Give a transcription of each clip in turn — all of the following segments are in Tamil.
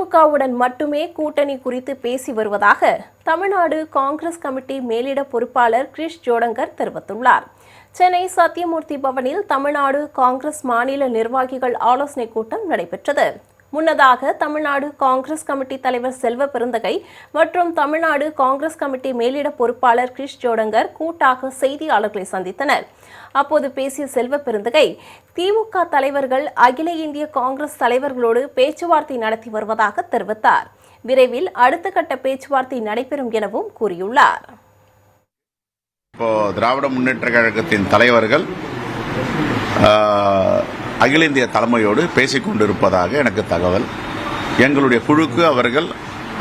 திமுகவுடன் மட்டுமே கூட்டணி குறித்து பேசி வருவதாக தமிழ்நாடு காங்கிரஸ் கமிட்டி மேலிட பொறுப்பாளர் கிரிஷ் ஜோடங்கர் தெரிவித்துள்ளார். சென்னை சத்தியமூர்த்தி பவனில் தமிழ்நாடு காங்கிரஸ் மாநில நிர்வாகிகள் ஆலோசனைக் கூட்டம் நடைபெற்றது. முன்னதாக தமிழ்நாடு காங்கிரஸ் கமிட்டி தலைவர் செல்வ பெருந்தகை மற்றும் தமிழ்நாடு காங்கிரஸ் கமிட்டி மேலிட பொறுப்பாளர் கிரிஷ் ஜோடங்கர் கூட்டாக செய்தியாளர்களை சந்தித்தனர். அப்போது பேசிய செல்வ பெருந்தகை திமுக தலைவர்கள் அகில இந்திய காங்கிரஸ் தலைவர்களோடு பேச்சுவார்த்தை நடத்தி வருவதாக தெரிவித்தார். விரைவில் அடுத்த கட்ட பேச்சுவார்த்தை நடைபெறும் எனவும் கூறியுள்ளார். இப்போ திராவிட முன்னேற்ற கழகத்தின் தலைவர்கள் அகில இந்திய தலைமையோடு பேசிக் கொண்டிருப்பதாக எனக்கு தகவல். எங்களுடைய குழுக்கு அவர்கள்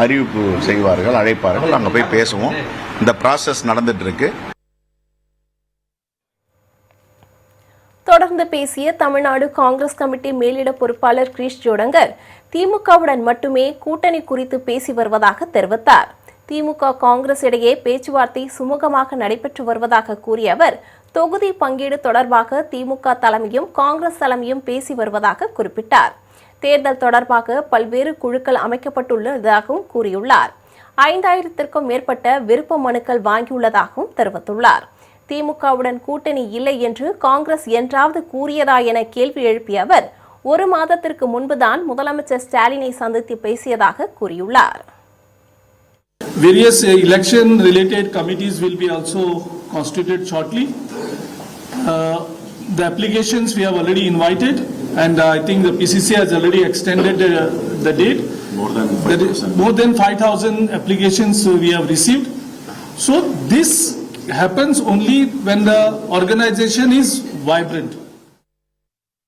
அறிவிப்பு செய்வார்கள் அழைப்பார்கள். அங்கே போய் பேசுவோம். இந்த ப்ராசஸ் நடந்துட்டு இருக்கு தொடர்ந்து பேசிய தமிழ்நாடு காங்கிரஸ் கமிட்டி மேலிட பொறுப்பாளர் கிரீஷ் ஜோடங்கர் திமுகவுடன் மட்டுமே கூட்டணி குறித்து பேசி வருவதாக தெரிவித்தார். திமுக காங்கிரஸ் இடையே பேச்சுவார்த்தை சுமூகமாக நடைபெற்று வருவதாக கூறிய அவர் தொகுதி பங்கீடு தொடர்பாக திமுக தலைமையும் காங்கிரஸ் தலைமையும் பேசி வருவதாக குறிப்பிட்டார். தேர்தல் தொடர்பாக பல்வேறு குழுக்கள் அமைக்கப்பட்டுள்ளதாகவும் கூறியுள்ளார். ஐந்தாயிரத்திற்கும் மேற்பட்ட விருப்ப மனுக்கள் வாங்கியுள்ளதாகவும் தெரிவித்துள்ளார். திமுகவுடன் கூட்டணி இல்லை என்று காங்கிரஸ் என்றாவது கூறியதா என கேள்வி எழுப்பிய அவர் ஒரு மாதத்திற்கு முன்புதான் முதலமைச்சர் ஸ்டாலினை சந்தித்து பேசியதாக கூறியுள்ளார். Various uh, election related committees will be also constituted shortly. The applications we have already invited and uh, I think the PCC has already extended uh, the date. More than 5,000. More than 5,000 applications uh, we have received. So this happens only when the organization is vibrant.